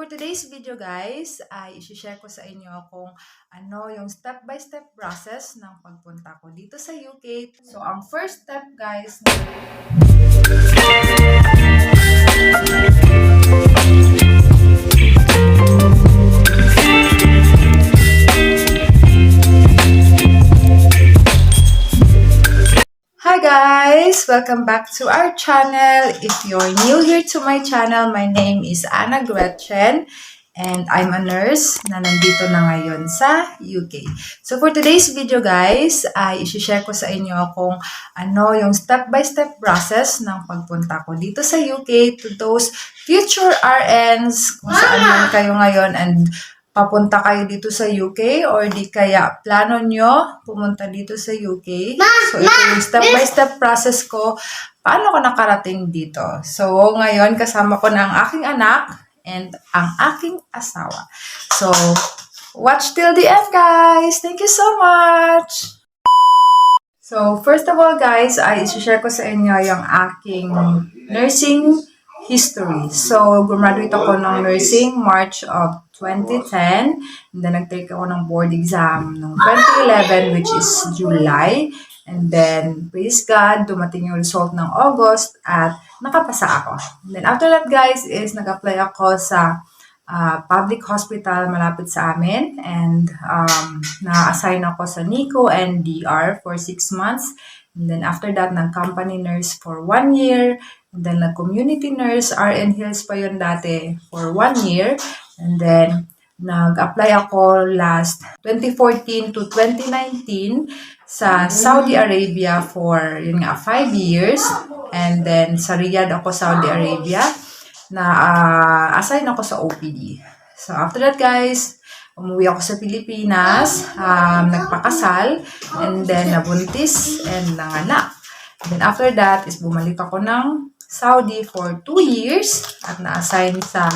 for today's video guys, ay isi-share ko sa inyo kung ano yung step-by-step process ng pagpunta ko dito sa UK. So, ang first step guys, Hi guys! Welcome back to our channel. If you're new here to my channel, my name is Anna Gretchen and I'm a nurse na nandito na ngayon sa UK. So for today's video guys, ay isi-share ko sa inyo kung ano yung step-by-step process ng pagpunta ko dito sa UK to those future RNs kung saan man kayo ngayon and papunta kayo dito sa UK or di kaya plano nyo pumunta dito sa UK. So, ito yung step-by-step process ko. Paano ko nakarating dito? So, ngayon kasama ko na ang aking anak and ang aking asawa. So, watch till the end, guys! Thank you so much! So, first of all, guys, ay isi-share ko sa inyo yung aking nursing history. So, graduate ako ng nursing March of 2010. And then, nag-take ako ng board exam noong 2011, which is July. And then, praise God, dumating yung result ng August at nakapasa ako. And then, after that, guys, is nag-apply ako sa uh, public hospital malapit sa amin. And um, na-assign ako sa NICU and DR for six months. And then, after that, nag-company nurse for one year. And then, nag-community nurse, RN Hills pa yun dati, for one year. And then, nag-apply ako last 2014 to 2019 sa Saudi Arabia for, yun nga, five years. And then, sa Riyadh ako, Saudi Arabia, na ah, assign ako sa OPD. So, after that, guys, umuwi ako sa Pilipinas, um, nagpakasal, and then nabuntis, and nanganak. Then after that, is bumalik ako ng Saudi for two years at na-assign sa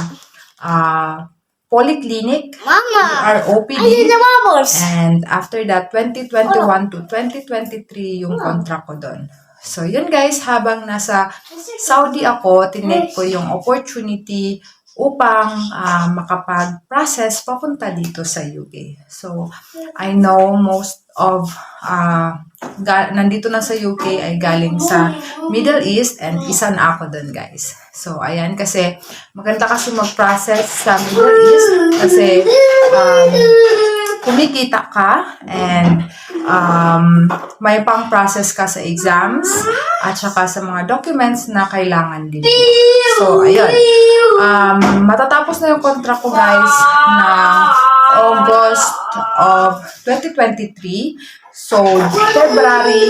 uh, polyclinic, Mama! or OPD. Ayun na, Mamos! And after that, 2021 to 2023 yung contract ko doon. So, yun guys, habang nasa Saudi ako, tinake ko yung opportunity upang ah, makapag-process papunta dito sa UK. So, I know most of ga- nandito na sa UK ay galing sa Middle East and isa na ako doon guys. So, ayan kasi maganda kasi mag-process sa Middle East kasi um, kumikita ka and um, may pang-process ka sa exams at saka sa mga documents na kailangan din. So, ayun. Um, matatapos na yung contract ko guys na August of 2023. So, February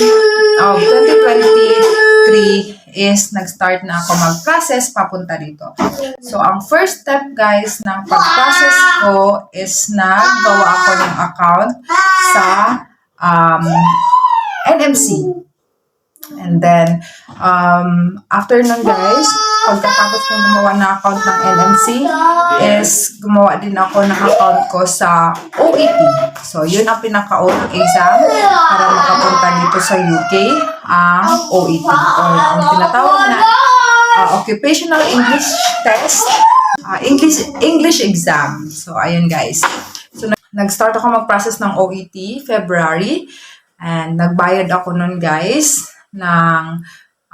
of 2023 is nag-start na ako mag-process papunta dito. So, ang first step guys ng pag-process ko is naggawa ako ng account sa um, NMC. And then, um, after nun guys, pagkatapos kong gumawa ng account ng NMC, is gumawa din ako ng account ko sa OET. So, yun ang pinaka-unang exam para makapunta dito sa UK, ang OET or ang tinatawag na uh, Occupational English Test, uh, English English exam. So, ayun guys. Nag-start ako mag-process ng OET February and nagbayad ako nun guys ng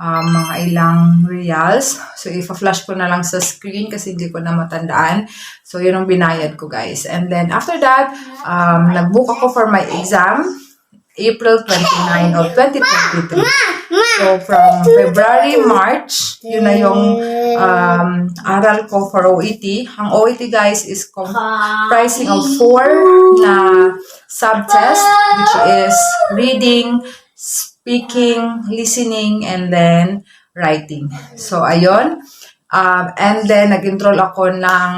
um, mga ilang reals. So, ipa-flash ko na lang sa screen kasi hindi ko na matandaan. So, yun ang binayad ko, guys. And then, after that, um, nag-book ako for my exam, April 29 of 2023. So, from February, March, yun na yung um, aral ko for OET. Ang OET, guys, is comprising of four na sub-test, which is reading, speaking, listening, and then writing. So, ayun. Um, and then, nag-enroll ako ng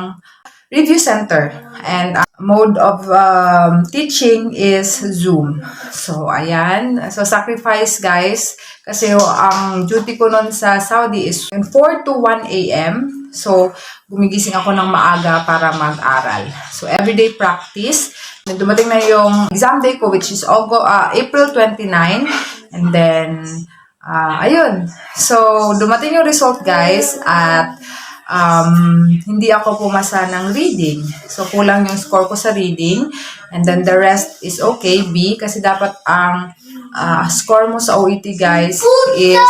review center. And uh, mode of um, teaching is Zoom. So, ayan. So, sacrifice, guys. Kasi ang duty ko nun sa Saudi is 4 to 1 a.m. So, gumigising ako ng maaga para mag-aral. So, everyday practice. Then, dumating na yung exam day ko, which is August, uh, April 29. And then, ah ayun. So, dumating yung result, guys. At um, hindi ako pumasa ng reading. So, kulang yung score ko sa reading. And then the rest is okay, B. Kasi dapat ang ah, score mo sa OET, guys, is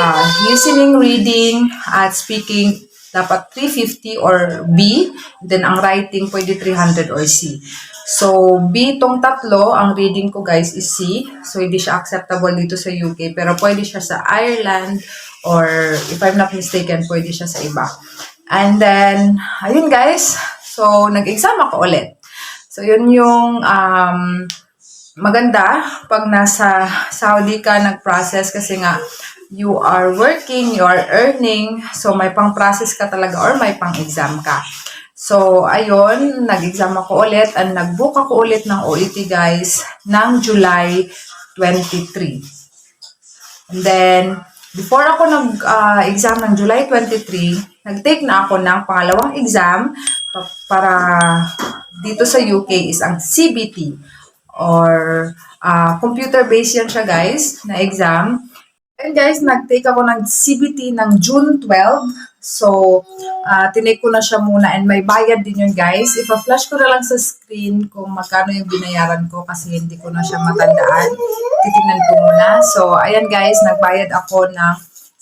ah, listening, reading, at speaking, dapat 350 or B. Then, ang writing, pwede 300 or C. So, B tong tatlo, ang reading ko guys is C. So, hindi siya acceptable dito sa UK. Pero pwede siya sa Ireland or if I'm not mistaken, pwede siya sa iba. And then, ayun guys. So, nag-exam ako ulit. So, yun yung um, maganda pag nasa Saudi ka nag-process kasi nga you are working, you are earning, so may pang-process ka talaga or may pang-exam ka. So, ayun, nag-exam ako ulit and nag-book ako ulit ng OET guys ng July 23. And then, before ako nag-exam ng July 23, nag-take na ako ng pangalawang exam pa- para dito sa UK is ang CBT or ah, computer-based yan siya guys na exam. And guys, nag-take ako ng CBT ng June 12. So, ah tinake ko na siya muna and may bayad din yun guys. Ipa-flash ko na lang sa screen kung magkano yung binayaran ko kasi hindi ko na siya matandaan. Titingnan ko muna. So, ayan guys, nagbayad ako ng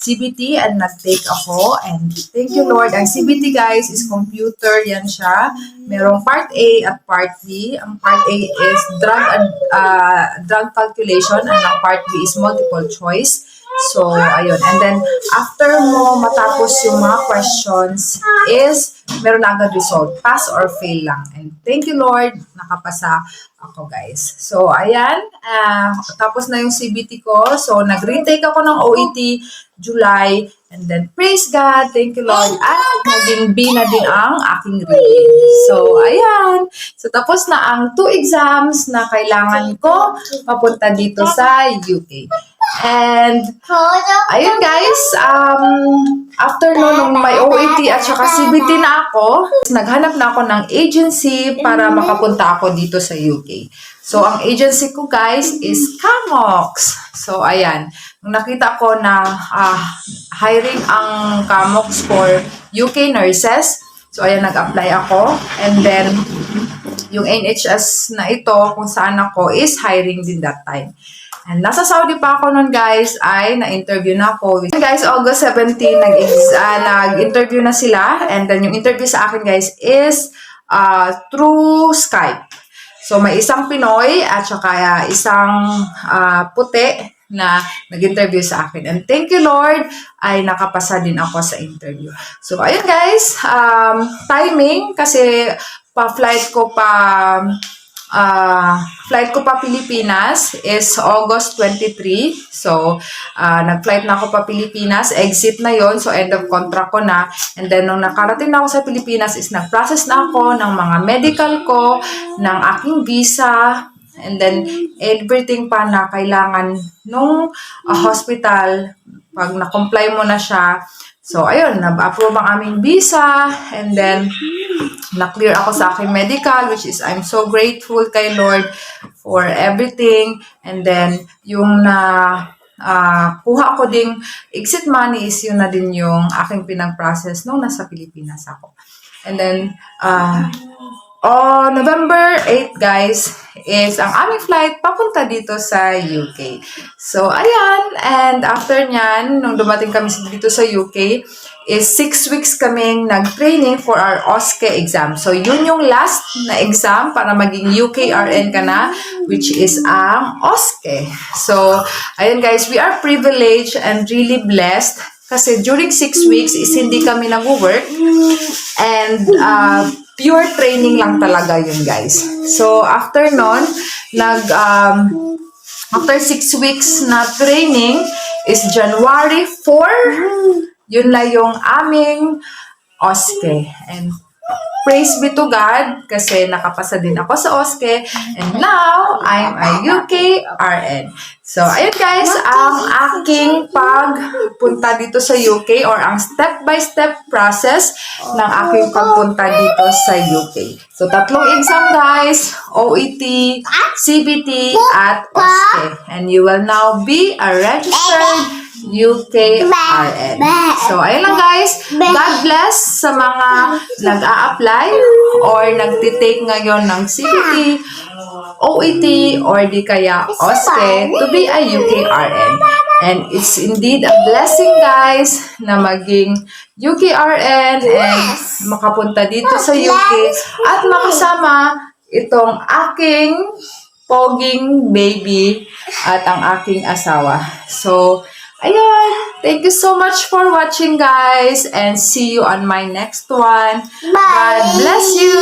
CBT and nag-take ako. And thank you Lord. Ang CBT guys is computer. Yan siya. Merong part A at part B. Ang part A is drug and uh, drug calculation and ang part B is multiple choice. So, ayun. And then, after mo matapos yung mga questions is, meron na agad result. Pass or fail lang. And thank you, Lord. Nakapasa ako, guys. So, ayan. ah, tapos na yung CBT ko. So, nag-retake ako ng OET July. And then, praise God. Thank you, Lord. At naging B na din ang aking reading. So, ayan. So, tapos na ang two exams na kailangan ko papunta dito sa UK. And Ayun guys, um, after no, nung may OET at saka CBT na ako, naghanap na ako ng agency para makapunta ako dito sa UK. So, ang agency ko guys is Camox. So, ayan. Nung nakita ko na ah, hiring ang Camox for UK nurses, so ayan, nag-apply ako. And then, yung NHS na ito, kung saan ako, is hiring din that time. And nasa Saudi pa ako nun guys, ay na-interview na ako. And guys, August 17, nag ah, nag-interview na sila. And then yung interview sa akin guys is uh, through Skype. So may isang Pinoy at saka ah, isang ah, puti na nag-interview sa akin. And thank you Lord, ay nakapasa din ako sa interview. So ayun guys, um, timing kasi pa-flight ko pa ah flight ko pa Pilipinas is August 23. So, ah nag-flight na ako pa Pilipinas. Exit na yon So, end of contract ko na. And then, nung nakarating na ako sa Pilipinas is nag-process na ako ng mga medical ko, ng aking visa, and then everything pa na kailangan nung ah, hospital pag na-comply mo na siya. So, ayun, na-approve ang aming visa, and then, na-clear ako sa aking medical, which is I'm so grateful kay Lord for everything. And then, yung na ah, kuha ko ding exit money is yun na din yung aking pinag-process nung nasa Pilipinas ako. And then, ah, oh, November 8, guys, is ang aming flight papunta dito sa UK. So, ayan. And after nyan, nung dumating kami dito sa UK, is six weeks kaming nag-training for our OSCE exam. So, yun yung last na exam para maging UKRN ka na, which is ang OSCE. So, ayun guys, we are privileged and really blessed kasi during six weeks is hindi kami nag-work and uh, pure training lang talaga yun guys. So after nun, nag um, after six weeks na training is January 4, yun lang yung aming OSCE. And praise be to God kasi nakapasa din ako sa OSCE and now I'm a UKRN. So, ayun guys, ang aking pagpunta dito sa UK or ang step-by-step process ng aking pagpunta dito sa UK. So, tatlong exam guys, OET, CBT, at OSCE. And you will now be a registered UKRN. So, ayun lang guys. God bless sa mga nag-a-apply or nagtitake ngayon ng CBT, OET, or di kaya OSCE to be a UKRN. And it's indeed a blessing guys na maging UKRN and makapunta dito sa UK at makasama itong aking poging baby at ang aking asawa. So, ayun. Thank you so much for watching, guys. And see you on my next one. God bless you.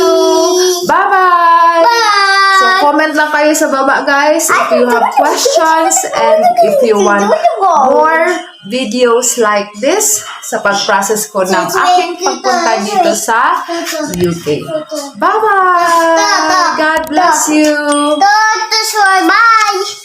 Bye-bye. So, comment lang kayo sa baba, guys, if you have questions and if you want more videos like this sa pag-process ko ng aking pagpunta dito sa UK. Bye-bye. God bless you. Bye.